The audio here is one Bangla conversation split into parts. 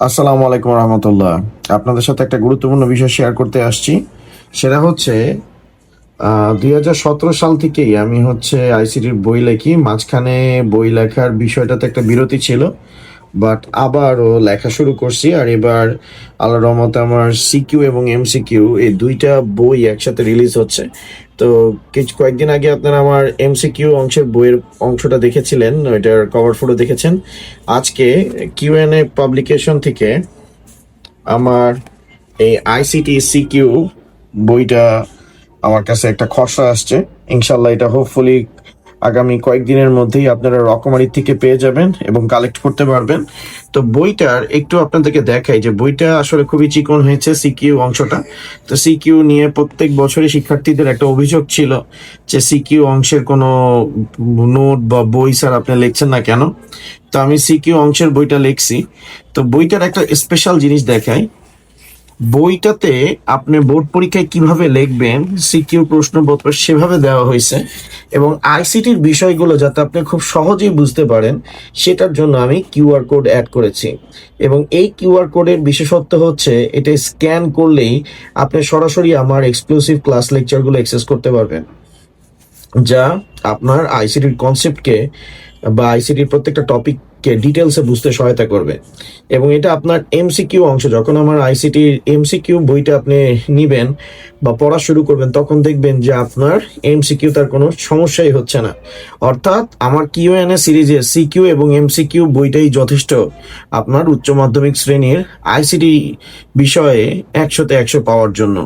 আসসালামু আলাইকুম রহমতুল্লাহ। আপনাদের সাথে একটা গুরুত্বপূর্ণ বিষয় শেয়ার করতে আসছি। সেটা হচ্ছে দুই হাজার সতেরো সাল থেকেই আমি হচ্ছে আইসিটির বই লেখি। মাঝখানে বই লেখার বিষয়টাতে একটা বিরতি ছিল। বাট আবারও লেখা শুরু করছি, আর এবার আল্লাহ রহমতে আমার সিকিউ এবং এমসিকিউ এই দুইটা বই একসাথে রিলিজ হচ্ছে। তো কিছু কয়েকদিন আগে আপনারা আমার এমসিকিউ অংশের বইয়ের অংশটা দেখেছিলেন, ওইটার কভার ফটো দেখেছেন। আজকে কিউএন এ পাবলিকেশন থেকে আমার এই আইসিটি সিকিউ বইটা আমার কাছে একটা খসড়া আসছে। ইনশাল্লাহ এটা হোপফুলি আগামী কয়েকদিনের মধ্যেই আপনারা রকমারি থেকে পেয়ে যাবেন এবং কালেক্ট করতে পারবেন। তো বইটার একটু আপনাদেরকে দেখাই যে বইটা আসলে খুবই চিকন হয়েছে সিকিউ অংশটা। তো সিকিউ নিয়ে প্রত্যেক বছরই শিক্ষার্থীদের একটা অভিযোগ ছিল যে সিকিউ অংশের কোনো নোট বা বই স্যার আপনি লিখছেন না কেন? তো আমি সিকিউ অংশের বইটা লিখছি। তো বইটার একটা স্পেশাল জিনিস দেখাই। বইটাতে আপনি বোর্ড পরীক্ষায় কীভাবে লিখবেন, সিকিউ প্রশ্নপত্র সেভাবে দেওয়া হয়েছে এবং আইসিটির বিষয়গুলো যাতে আপনি খুব সহজেই বুঝতে পারেন, সেটার জন্য আমি কিউআর কোড অ্যাড করেছি। এবং এই কিউআর কোডের বিশেষত্ব হচ্ছে, এটা স্ক্যান করলেই আপনি সরাসরি আমার এক্সক্লুসিভ ক্লাস লেকচারগুলো অ্যাক্সেস করতে পারবেন। যা আপনার আইসিটির কনসেপ্টকে বা আইসিটির প্রত্যেকটা টপিককে ডিটেলসে বুঝতে সহায়তা করবে। এবং এটা আপনার এমসিকিউ অংশ, যখন আমার আইসিটির এমসিকিউ বইটা আপনি নিবেন বা পড়া শুরু করবেন, তখন দেখবেন যে আপনার এমসিকিউ তার কোনো সমস্যাই হচ্ছে না। অর্থাৎ আমার কিউ এন এ সিরিজের সিকিউ এবং এমসিকিউ বইটাই যথেষ্ট আপনার উচ্চ মাধ্যমিক শ্রেণির আইসিটি বিষয়ে একশোতে একশো পাওয়ার জন্য।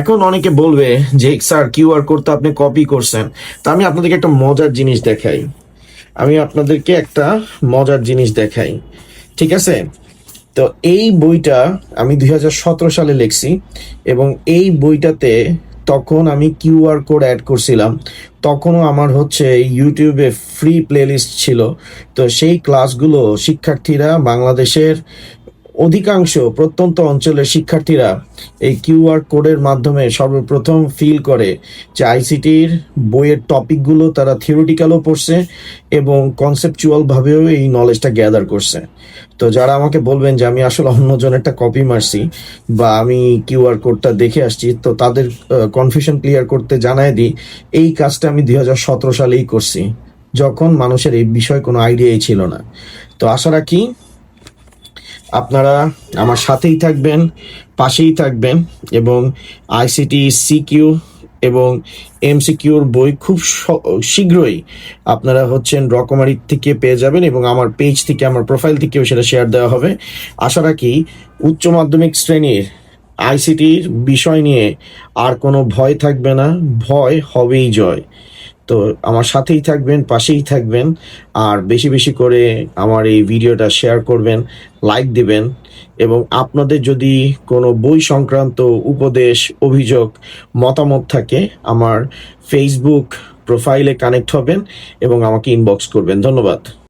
এখন অনেকে বলবে যে, স্যার কিউআর কোড তো আপনি কপি করছেন। তা আমি আপনাদেরকে একটা মজার জিনিস দেখাই। আমি আপনাদেরকে একটা মজার জিনিস দেখাই। ঠিক আছে? তো এই বইটা আমি দুই হাজার সতেরো সালে লিখছি এবং এই বইটাতে তখন আমি কিউআর কোড অ্যাড করছিলাম। তখনও আমার হচ্ছে ইউটিউবে ফ্রি প্লেলিস্ট ছিল। তো সেই ক্লাসগুলো শিক্ষার্থীরা বাংলাদেশের অধিকাংশ প্রত্যন্ত অঞ্চলের শিক্ষার্থীরা এই কিউআর কোডের মাধ্যমে সর্বপ্রথম ফিল করে যে আইসিটির বইয়ের টপিকগুলো তারা থিওরিটিক্যালও পড়ছে এবং কনসেপচুয়াল ভাবেও এই নলেজটা গ্যাদার করছে। তো যারা আমাকে বলবেন যে আমি আসলে অন্যজনেরটা কপি মারছি বা আমি কিউআর কোডটা দেখে আসছি, তো তাদের কনফিউশন ক্লিয়ার করতে জানায় দিই, এই কাজটা আমি দুই হাজার সতেরো সালেই করছি, যখন মানুষের এই বিষয়ে কোনো আইডিয়াই ছিল না। তো আশা রাখি আপনারা আমার সাথেই থাকবেন, পাশেই থাকবেন এবং আইসিটি সিকিউ এবং এমসিকিউর বই খুব শীঘ্রই আপনারা হচ্ছেন রকমারি থেকে পেয়ে যাবেন এবং আমার পেজ থেকে, আমার প্রোফাইল থেকেও সেটা শেয়ার দেওয়া হবে। আশা রাখি উচ্চ মাধ্যমিক শ্রেণির আইসিটির বিষয় নিয়ে আর কোনো ভয় থাকবে না, ভয় হবেই জয়। তো আমার সাথেই থাকবেন, পাশেই থাকবেন, আর বেশি বেশি করে আমার এই ভিডিওটা শেয়ার করবেন লাইক দিবেন, এবং আপনাদের যদি কোনো বই সংক্রান্ত উপদেশ, অভিযোগ, মতামত থাকে, আমার ফেসবুক প্রোফাইলে কানেক্ট হবেন এবং আমাকে ইনবক্স করবেন। ধন্যবাদ।